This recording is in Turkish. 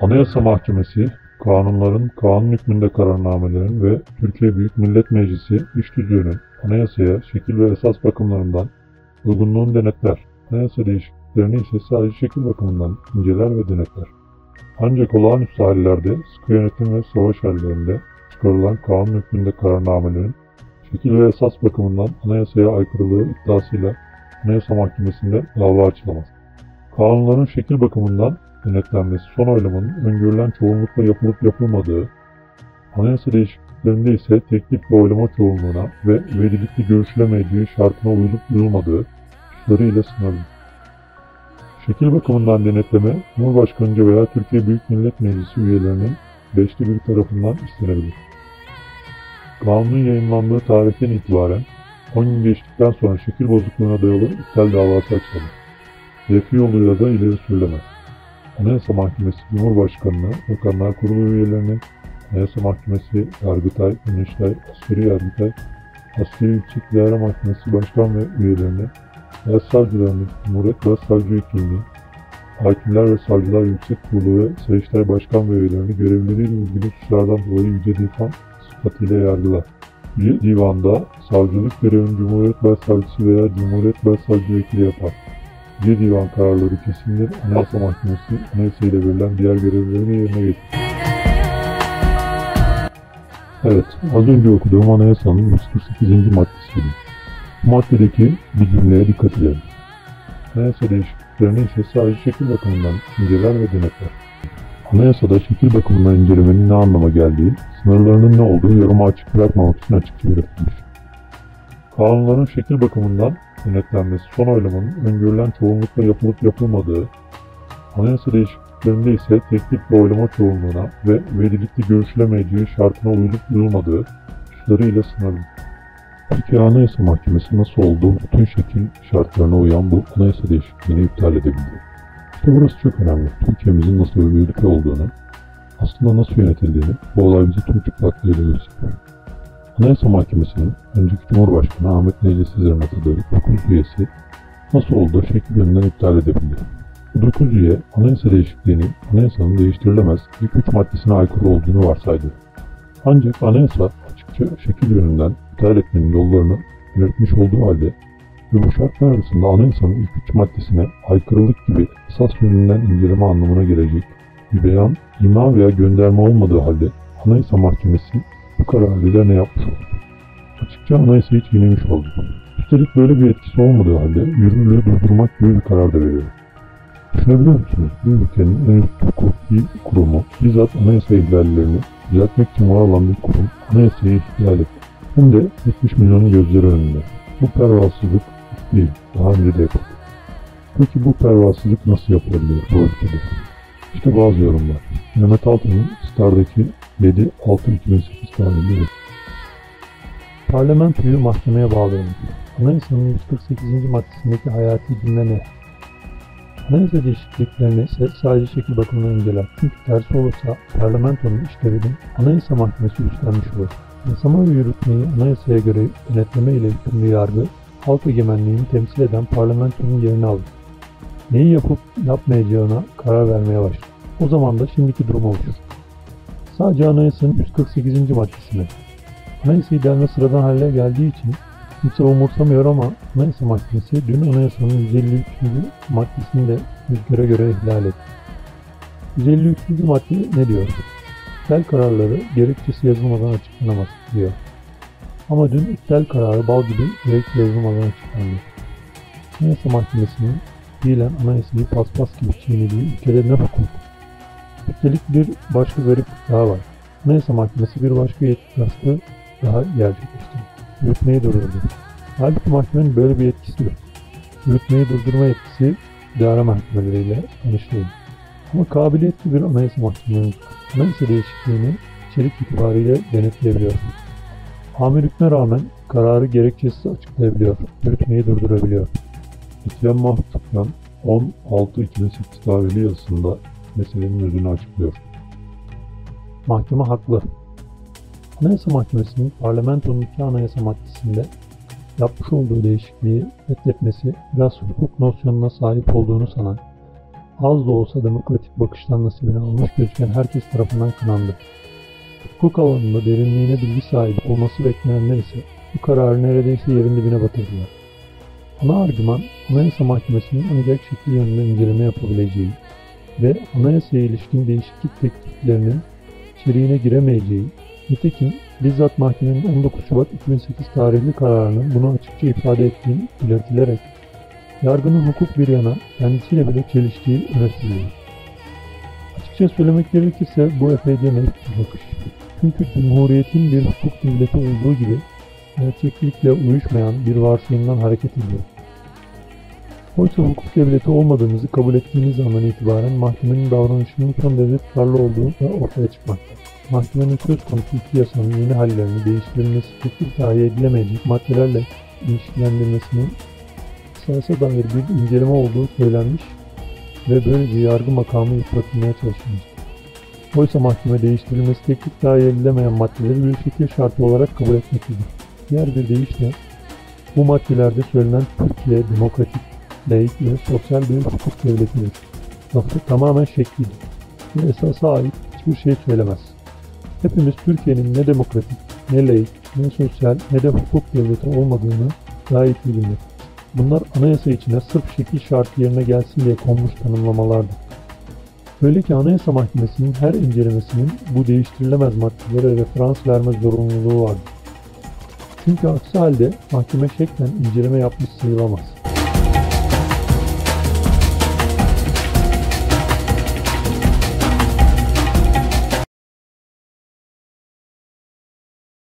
Anayasa Mahkemesi, kanunların, kanun hükmünde kararnamelerin ve Türkiye Büyük Millet Meclisi iş tüzüğünün anayasaya şekil ve esas bakımlarından uygunluğunu denetler. Anayasa değişikliklerini ise sadece şekil bakımından inceler ve denetler. Ancak olağanüstü hallerde, sıkı yönetim ve savaş hallerinde çıkarılan kanun hükmünde kararnamelerin şekil ve esas bakımından anayasaya aykırılığı iddiasıyla Anayasa Mahkemesi'nde dava açılamaz. Kanunların şekil bakımından denetlenmesi son oylamanın öngörülen çoğunlukla yapılıp yapılmadığı, anayasa değişikliklerinde ise teknik ve oylama çoğunluğuna ve velilikle görüşülemeyeceği şartına uyulup uyulmadığı hususlarıyla sınırlı. Şekil bakımından denetleme, Cumhurbaşkanıca veya Türkiye Büyük Millet Meclisi üyelerinin beşte bir tarafından istenebilir. Kanunun yayınlandığı tarihten itibaren 10 gün geçtikten sonra şekil bozukluğuna dayalı iptal davası açılır. Refi yoluyla da ileri sürülemez. Anayasa Mahkemesi Cumhurbaşkanı'nı, Bakanlar Kurulu üyelerini, Anayasa Mahkemesi, Yargıtay, Danıştay, Askeri Yargıtay, Askeri Yüksek İdare Mahkemesi Başkan ve üyelerini, Başsavcılarını, Cumhuriyet Başsavcı Vekilliği, Hakimler ve Savcılar Yüksek Kurulu ve Sayıştay Başkan ve üyelerini görevleriyle ilgili suçlardan dolayı Yüce Divan sıfatıyla yargılar. Yüce Divan'da savcılık görevini Cumhuriyet Başsavcısı veya Cumhuriyet Başsavcı Vekili yapar. Yüce Divan kararları kesindir, Anayasa Mahkemesi Anayasa ile verilen diğer görevlerini yerine getirir. Evet, az önce okuduğum anayasanın 148. maddesiydi. Bu maddedeki bir cümleye dikkat edelim. Anayasa değişikliklerini ise sadece şekil bakımından inceler ve denetler. Anayasada şekil bakımından incelemenin ne anlama geldiği, sınırlarının ne olduğu yoruma açık bırakmamak için açıkça belirtilmiş. Kanunların şekil bakımından denetlenmesi son oylamanın öngörülen çoğunlukla yapılıp yapılmadığı, anayasa değişikliklerinde ise teknik ve oylama çoğunluğuna ve velilikle görüşülemeyeceği şartına uyulup uyulmadığı hususlarıyla sınırlı. Peki Anayasa Mahkemesi nasıl oldu bütün şekil şartlarına uyan bu anayasa değişikliğini iptal edebildi? İşte burası çok önemli. Türkiye'mizin nasıl bir ülke olduğunu, aslında nasıl yönetildiğini bu olay bize tüm çıplaklığıyla gösteriyor. Anayasa Mahkemesi'nin önceki Cumhurbaşkanı Ahmet Necdet Sezer'in atadığı 9 üyesi nasıl oldu şekil yönünden iptal edebildi. Bu 9 üye anayasa değişikliğinin anayasanın değiştirilemez ilk 3 maddesine aykırı olduğunu varsaydı. Ancak anayasa açıkça şekil yönünden iptal etmenin yollarını belirtmiş olduğu halde ve bu şartlar arasında anayasanın ilk üç maddesine aykırılık gibi esas yönünden inceleme anlamına gelecek bir beyan, ima veya gönderme olmadığı halde Anayasa Mahkemesi bu kararıyla ne yapmış? Açıkça anayasayı çiğnemiş oldu. Üstelik böyle bir etkisi olmadığı halde yürürlüğü durdurmak gibi bir karar da veriyor. Düşünebiliyor musunuz? Bir ülkenin en üst hukuki kurumu bizzat anayasa ihlallerini düzeltmek için var olan bir kurum anayasayı ihlal etti. Hem de 70 milyonun gözleri önünde. Bu pervasızlık değil, daha önce de yapıldı. Peki bu pervasızlık nasıl yapılabiliyor bu ülkede? İşte bazı yorumlar. Mehmet Altın'ın Star'daki 7 6 2008 tarihli Parlamentoyu mahkemeye bağlayalım. Anayasanın 148. maddesindeki hayati ne? Anayasa değişikliklerini ise sadece şekil bakımından inceler. Çünkü tersi olursa parlamentonun işlevini Anayasa Mahkemesi üstlenmiş olur. Yasama ve yürütmeyi anayasaya göre denetleme ile yükümlü yargı, halk egemenliğini temsil eden parlamentonun yerini alır. Neyi yapıp yapmayacağına karar vermeye başlar. O zaman da şimdiki durum oluşur. Sadece anayasanın 148. maddesine. Anayasayı delme sıradan hale geldiği için kimse umursamıyor ama Anayasa Mahkemesi dün anayasanın 153. maddesini de rüzgara göre ihlal etti. 153. madde ne diyor? İptal kararları gerekçesi yazılmadan açıklanamaz diyor. Ama dün iptal kararı bal gibi gerekçe yazılmadan açıklandı. Anayasa Mahkemesi'nin fiilen anayasayı paspas gibi çiğnediği ülkede ne hukuk? Üstelik bir başka garip daha var. Anayasa Mahkemesi bir başka yetki gaspı daha gerçekleştirdi. Yürütmeyi durdurdu. Halbuki mahkemenin böyle bir yetkisi yok. Yürütmeyi durdurma yetkisi idare mahkemeleriyle tanıştırıldı. Ama kabiliyetli bir anayasa mahkemesi anayasa değişikliğini içerik itibariyle denetleyebiliyor. Amir hükme rağmen kararı gerekçesiz açıklayabiliyor, yürütmeyi durdurabiliyor. Ekrem Mahmutyan 10-6-2008 tarihli yazısında meselenin özünü açıklıyor. Mahkeme haklı. Anayasa Mahkemesi'nin parlamentonun iki anayasa maddesinde yapmış olduğu değişikliği reddetmesi biraz hukuk nosyonuna sahip olduğunu sanan az da olsa demokratik bakıştan nasibini almış gözüken herkes tarafından kınandı. Hukuk alanında derinliğine bilgi sahibi olması beklenenler ise bu kararı neredeyse yerin dibine batırdılar. Ana argüman, Anayasa Mahkemesi'nin ancak şekil yönünde inceleme yapabileceği ve anayasaya ilişkin değişiklik tekliflerinin içeriğine giremeyeceği, nitekim bizzat mahkemenin 19 Şubat 2008 tarihli kararının bunu açıkça ifade ettiğini belirtilerek, yargının hukuk bir yana kendisiyle bile çeliştiği öne sürüyor. Açıkça söylemek gerekirse bu epeyce naif bir bakış. Çünkü Cumhuriyet'in bir hukuk devleti olduğu gibi gerçeklikle uyuşmayan bir varsayımdan hareket ediyor. Oysa hukuk devleti olmadığımızı kabul ettiğimiz andan itibaren mahkemenin davranışının son derece tutarlı olduğu da ortaya çıkmakta. Mahkemenin söz konusu iki yasanın yeni hallerini değiştirilmesi teklif dahi edilemeyecek maddelerle ilişkilendirmesinin esasa dair bir inceleme olduğu söylenmiş ve böylece yargı makamı yıpratılmaya çalışılmıştır. Oysa mahkeme değiştirilmesi teklif dahi edilemeyen maddeleri bir şekil şartı olarak kabul etmektedir. Diğer bir deyişle bu maddelerde söylenen Türkiye demokratik, laik ve sosyal bir hukuk devletidir. Lafı tamamen şeklidir ve esasa ait hiçbir şey söylemez. Hepimiz Türkiye'nin ne demokratik, ne laik, ne sosyal ne de hukuk devleti olmadığını gayet iyi bilir. Bunlar anayasa içine sırf şekil şartı yerine gelsin diye konmuş tanımlamalardır. Öyle ki Anayasa Mahkemesi'nin her incelemesinin bu değiştirilemez maddelere referans verme zorunluluğu vardır. Çünkü aksi halde mahkeme şeklen inceleme yapmış sayılamaz.